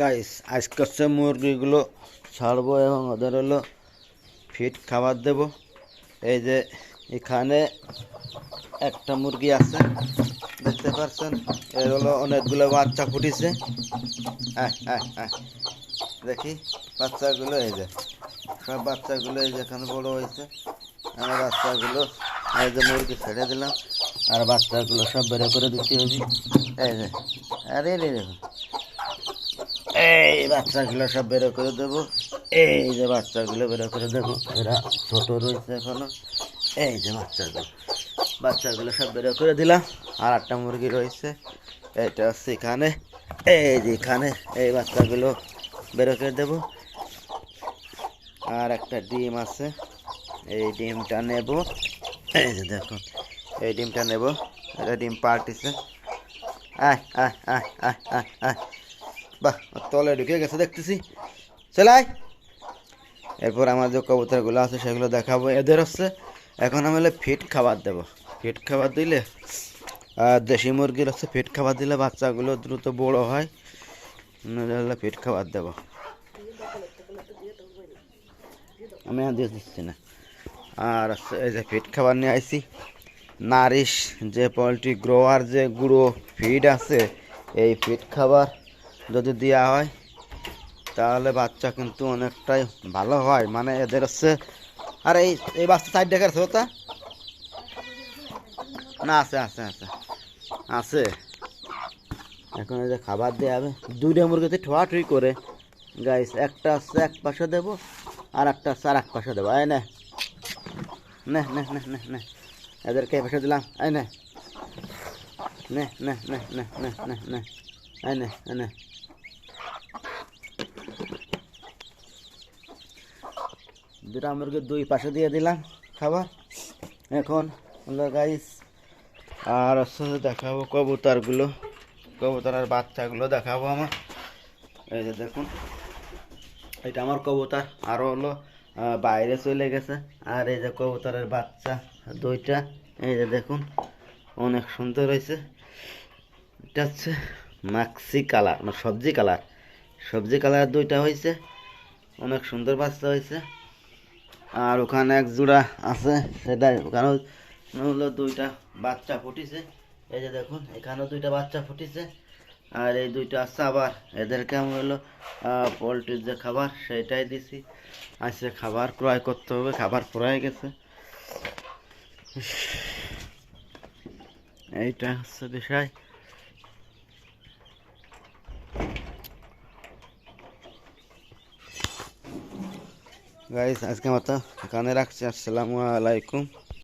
Guys আজকে হচ্ছে মুরগিগুলো ছাড়বো এবং ওদের হলো ফিট খাবার দেব। এই যে এখানে একটা মুরগি আছে, দেখতে পাচ্ছেন? এর হলো অনেকগুলো বাচ্চা ফুটিছে। দেখি, বাচ্চাগুলো এই যে, সব বাচ্চাগুলো এই যে এখানে বড় হয়েছে। আমার বাচ্চাগুলো, এই যে মুরগি ছেড়ে দিলাম। আর বাচ্চাগুলো সব বের করে দিতে হবে এই যে, আরে রে রে এই বাচ্চাগুলো সব বের করে দেবো। এই যে বাচ্চাগুলো বের করে দেবো। এরা ছোট রয়েছে এখনও। এই যে বাচ্চাগুলো। বাচ্চাগুলো সব বের করে দিলাম। আর একটা মুরগি রয়েছে। এটা হচ্ছে এখানে। এই যে এখানে এই বাচ্চাগুলো বের করে দেবো। আর একটা ডিম আছে। এই ডিমটা নেব। এই যে দেখুন এই ডিমটা নেব। এটা ডিম পাল্টিছে। আয় আয় আয় আয় আয় আয়। বাহ তলে ঢুকে গেছে, দেখতেছি। চলাই এরপর আমার যে কবুতরগুলো আছে, সেগুলো দেখাবো। এদের হচ্ছে, এখন আমি ফিট খাবার দেবো। ফিট খাবার দিলে দেশি মুরগির হচ্ছে ফিট খাবার দিলে বাচ্চাগুলো দ্রুত বড় হয়। হলে ফিট খাবার দেবো। আমি আর দিয়ে দিচ্ছি না। আর এই যে ফিট খাবার নিয়ে আইছি। নারিশ যে পোলট্রি গ্রোয়ার যে গুঁড়ো ফিড আছে, এই ফিড খাবার যদি দেওয়া হয়, তাহলে বাচ্চা কিন্তু অনেকটাই ভালো হয়। মানে এদের হচ্ছে, আর এই এই বাচ্চা সাইড দেখার তা না, আছে আছে আছে আছে। এখন এই যে খাবার দেওয়া হবে। দুইটা মুরগিতে ঠোয়াঠুই করে গাইস একটা আছে এক পাশে দেবো, আর একটা আছে আর এক পাশে দেবো। আয় না। নে নে নে নে নে। এদেরকে এই পাশে দিলাম। আয় নে নে নে নে নে নে নে। নে আয় নে আয় নে দুটা মুরগি দুই পাশে দিয়ে দিলাম খাবার। এখন হলো গাইস আর হচ্ছে দেখাবো কবুতরগুলো। কবুতরের বাচ্চাগুলো দেখাবো আমার। এই যে দেখুন, এটা আমার কবুতর। আরও হলো বাইরে চলে গেছে। আর এই যে কবুতরের বাচ্চা দুইটা। এই যে দেখুন, অনেক সুন্দর হয়েছে। এটা হচ্ছে মাক্সি কালার মানে সবজি কালার সবজি কালার দুইটা হয়েছে অনেক সুন্দর বাচ্চা হয়েছে আর ওখানে এক জোড়া আছে, সেটা ওখানে হলো দুইটা বাচ্চা ফুটিছে। এই যে দেখুন, এখানেও দুইটা বাচ্চা ফুটিছে। আর এই দুইটা আছে আবার এদেরকে আমি হলো পোলট্রির যে খাবার, সেটাই দিছি। আজকে খাবার ক্রয় করতে হবে, খাবার ফুরাই গেছে। এইটা হচ্ছে বিষয়। গাইস আজকে মতো এখানে রাখছি আসসালামু আলাইকুম